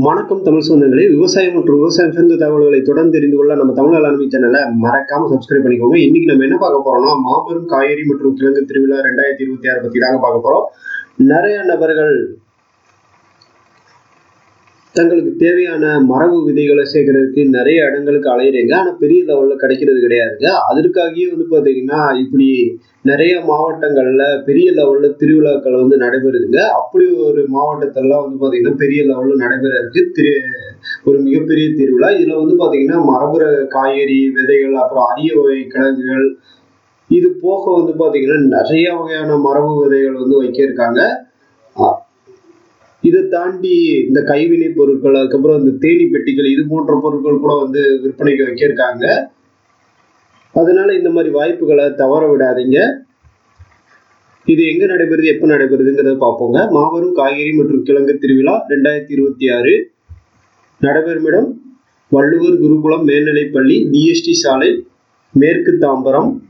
வணக்கம் தமிழ் சொந்தங்களே விவசாயம் மற்றும் விவசாயம் சார்ந்த தகவல்களை தொடர்ந்து தெரிந்து கொள்ள நம்ம தமிழ் அலாண்மை சேனலை மறக்காம சப்ஸ்கிரைப் பண்ணிக்கோங்க. இன்னைக்கு நம்ம என்ன பார்க்க போறோம்னா மாபெரும் காய்கறி மற்றும் கிழங்கு திருவிழா ரெண்டாயிரத்தி இருபத்தி ஆறு பத்தி தாங்க பார்க்க போறோம். நிறைய நபர்கள் தங்களுக்கு தேவையான மரபு விதைகளை சேர்க்கறதுக்கு நிறைய இடங்களுக்கு அலையிறீங்க. ஆனால் பெரிய லெவலில் கிடைக்கிறது கிடையாதுங்க. அதற்காகவே வந்து பார்த்தீங்கன்னா இப்படி நிறைய மாவட்டங்களில் பெரிய லெவலில் திருவிழாக்கள் வந்து நடைபெறுதுங்க. அப்படி ஒரு மாவட்டத்திலலாம் வந்து பார்த்தீங்கன்னா பெரிய லெவலில் நடைபெறதுக்கு திரு ஒரு மிகப்பெரிய திருவிழா. இதில் வந்து பார்த்தீங்கன்னா மரபுற காய்கறி விதைகள் அப்புறம் அரிய வகை கிழங்குகள் இது போக வந்து பார்த்தீங்கன்னா நிறைய வகையான மரபு விதைகள் வந்து வைக்கியிருக்காங்க இதை தாண்டி இந்த கைவினை பொருட்கள் அதுக்கப்புறம் இந்த தேனி பெட்டிகள் இது போன்ற பொருட்கள் கூட வந்து விற்பனைக்கு வைக்கிருக்காங்க அதனால இந்த மாதிரி வாய்ப்புகளை தவற விடாதீங்க. இது எங்க நடைபெறுது எப்ப நடைபெறுதுங்கிறத பார்ப்போங்க. மாபெரும் காய்கறி மற்றும் கிழங்கு திருவிழா ரெண்டாயிரத்தி இருபத்தி ஆறு நடைபெறும் இடம் வள்ளுவர் குருகுலம் மேல்நிலைப்பள்ளி டிஎஸ்டி சாலை மேற்கு தாம்பரம்.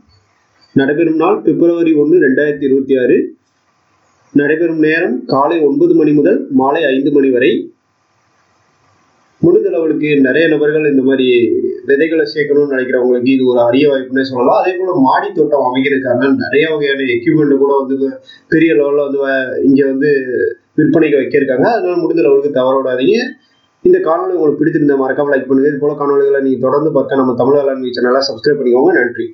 நடைபெறும் நாள் பிப்ரவரி ஒன்று ரெண்டாயிரத்தி இருபத்தி ஆறு. நடைபெறும் நேரம் காலை ஒன்பது மணி முதல் மாலை ஐந்து மணி வரை. முடிந்தளவுக்கு நிறைய நபர்கள் இந்த மாதிரி விதைகளை சேர்க்கணும்னு நினைக்கிறவங்களுக்கு இது ஒரு அரிய வாய்ப்புனே சொல்லலாம். அதே போல மாடி தோட்டம் அமைக்கிறதுக்கான நிறைய வகையான எக்யூப்மெண்ட் கூட வந்து பெரிய லெவலில் வந்து இங்கே வந்து விற்பனைக்கு வைக்கிருக்காங்க. அதனால முடிந்த அளவுக்கு தவற விடாதீங்க இந்த காணொலி உங்களுக்கு பிடித்திருந்த மறக்காம லைக் பண்ணுங்க. இது போல காணொலிகளை நீங்கள் தொடர்ந்து பார்க்க நம்ம தமிழ் வேளாண்மை சேனலை சப்ஸ்கிரைப் பண்ணிக்கோங்க. நன்றி.